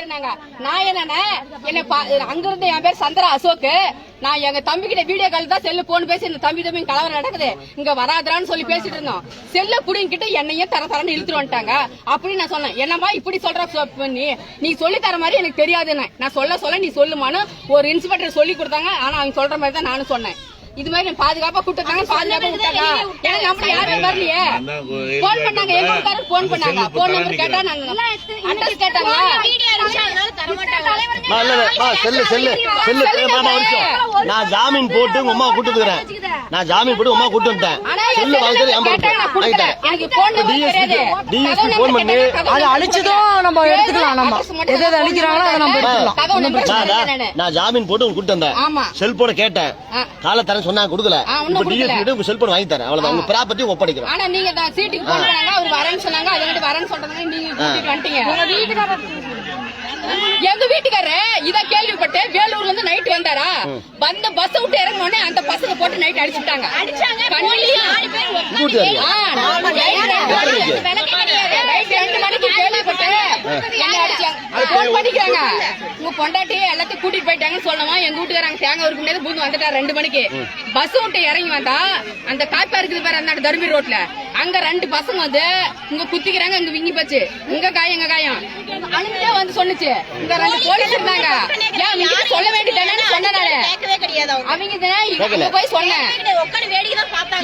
இருந்தாங்க. நான் என்னன்னா என்ன அங்க இருந்து என் பேர் சந்திரா அசோக் நான் எங்க தம்பி கிட்ட வீடியோ கால் தான் செல்லு போன் பேசி இந்த தம்பி தம்பி கலவரம் நடக்குது. இங்க வராதரான்னு சொல்லி பேசிட்டு இருந்தோம். செல்ல புடிங்கிட்டு என்னையும் தர தரன்னு இழுத்துட்டு வந்துட்டாங்க. அப்படின்னு நான் சொன்னேன். என்னம்மா இப்படி சொல்ற சொ- நீ நீ சொல்லி தர மாதிரி எனக்கு தெரியாதுன்னு. நான் சொல்ல சொல்ல நீ சொல்லுமான்னு ஒரு இன்ஸ்பெக்டர் சொல்லி கொடுத்தாங்க. ஆனா அவங்க சொல்ற மாதிரி தான் நானும் சொன்னேன். இது மாதிரி நான் பாதுகாப்பா கூட்டாங்க பாதுகாப்பா விட்டாங்க. ஏன்னா நம்ம யாரும் வரலையே. போன் பண்ணாங்க. எங்க போன் பண்ணாங்க. போன் நம்பர் கேட்டா நாங்க அட்ரஸ் கேட்டாங்க. மா, இல்ல, இல்ல, மா, செல்லு செல்லு செல்லு மாமா. நான் ஜாமீன் போட்டு உங்க அம்மா கூட்டு வந்துக்கிறேன் நான் ஜாமீன் போட்டு அம்மா கூட்டு வந்துட்டேன். செல்லு வாங்கி செல்லுல என் எனக்கு போன் பண்ணி அதை அழிச்சதும் நம்ம எடுத்துக்கலாம் நம்ம. எது எது அழிக்கிறாங்களோ அதை நம்ம எடுத்துக்கலாம். நான் ஜாமீன் போட்டு உங்களுக்கு கூட்டு வந்தேன். செல்போனை கேட்டேன். காலை தரேன் சொன்னாங்க கொடுக்கல. இப்ப. டிஎஸ்பி உங்க செல்போன் வாங்கி தரேன். அவ்வளவுதான். உங்க ப்ராப்பர்ட்டி ஒப்படைக்கிறேன் ஆனா நீங்க தான் சீட்டுக்கு போன் பண்ணாங்க அவர் வரேன்னு சொன்னாங்க. அதை விட்டு வரேன்னு சொல்றதுனால நீங்க கூட்டிட்டு வந்துட்டீங்க. எங்க வீட்டுக்காரரு இத கேள்விப்பட்டு வேலூர்ல இருந்து நைட் வந்தாரா? வந்த பஸ் விட்டு இறங்கின உடனே அந்த பசங்க போட்டு நைட் அடிச்சுட்டாங்க. கூட்டு வரியா? ரெண்டு மணிக்கு கேள்விப்பட்டு என்ன அடிச்சாங்க போன் பண்ணிக்கிறாங்க உங்க பொண்டாட்டி எல்லாத்தையும் கூட்டிட்டு போயிட்டாங்கன்னு சொல்லணுமா எங்க வீட்டுக்காரங்க தேங்காய் இருக்கு முடியாது பூந்து வந்துட்டாரு ரெண்டு மணிக்கு. பஸ் விட்டு இறங்கி வந்தா அந்த காப்பா இருக்குது பாரு அந்த தர்மி ரோட்ல. அங்க ரெண்டு பசங்க வந்து இங்க குத்திக்கிறாங்க இங்க விங்கி போச்சு. இங்க காயம் எங்க காயம்? அனுப்பிட்டே வந்து சொன்னுச்சு. இங்க ரெண்டு போலீஸ் இருந்தாங்க. ஏன் சொல்ல வேண்டியதானே கிடையாது அவங்க. போய் சொன்னேன்.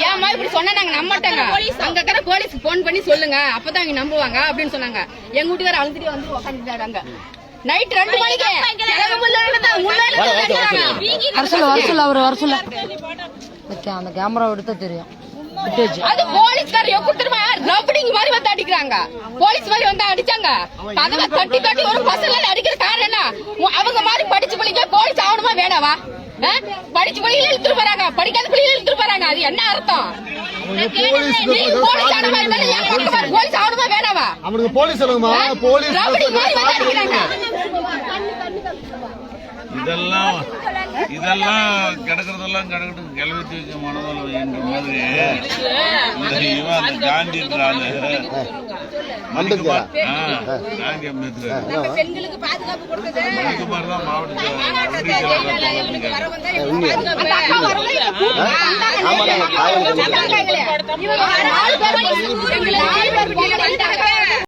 ஏமா இப்படி சொன்னா நாங்க அங்க இருக்கிற போலீஸ்க்கு போன் பண்ணி சொல்லுங்க அப்பதான் அவங்க நம்புவாங்க அப்படின்னு சொன்னாங்க. எங்க வீட்டுக்கார அழுதுட்டு வந்து உட்காந்துட்டாரு அங்க. நைட் ரெண்டு மணிக்கு. வர, சொல்ல வர சொல்ல அவர் வர சொல்ல. ஓகே அந்த கேமரா எடுத்தா தெரியும். அது போலீஸ்கார எப்படிமா ரவுடிங் மாதிரி வந்து அடிக்கிறாங்க. போலீஸ் மாதிரி வந்து அடிச்சாங்க. கதவை தட்டி தட்டி ஒரு பசங்க அடிக்கிற காரணம் என்ன? அவங்க மாதிரி படிச்சு பிள்ளைங்க போலீஸ் ஆகணுமா வேணாவா? படிச்சு பிள்ளைங்க இழுத்துட்டு போறாங்க. படிக்காத பிள்ளைங்க இழுத்துட்டு போறாங்க. அது என்ன அர்த்தம்? போலீஸ் ஆகணுமா வேணாவா? அவனுக்கு போலீஸ் சொல்லுங்கம்மா போலீஸ் ரவுடிங் மாதிரி வந்து அடிக்கிறாங்க இதெல்லாம் இதெல்லாம் கிடக்குறதெல்லாம் கிடக்கட்டும். கிளவிட்டு வைக்க மனதில் என்ற மாதிரி. இந்த இவன் அந்த காந்தி மண்டுக்கா காந்தி அம்பேத்கர். நம்ம பெண்களுக்கு பாதுகாப்பு கொடுத்தது. மணிக்குமார் தான் மாவட்ட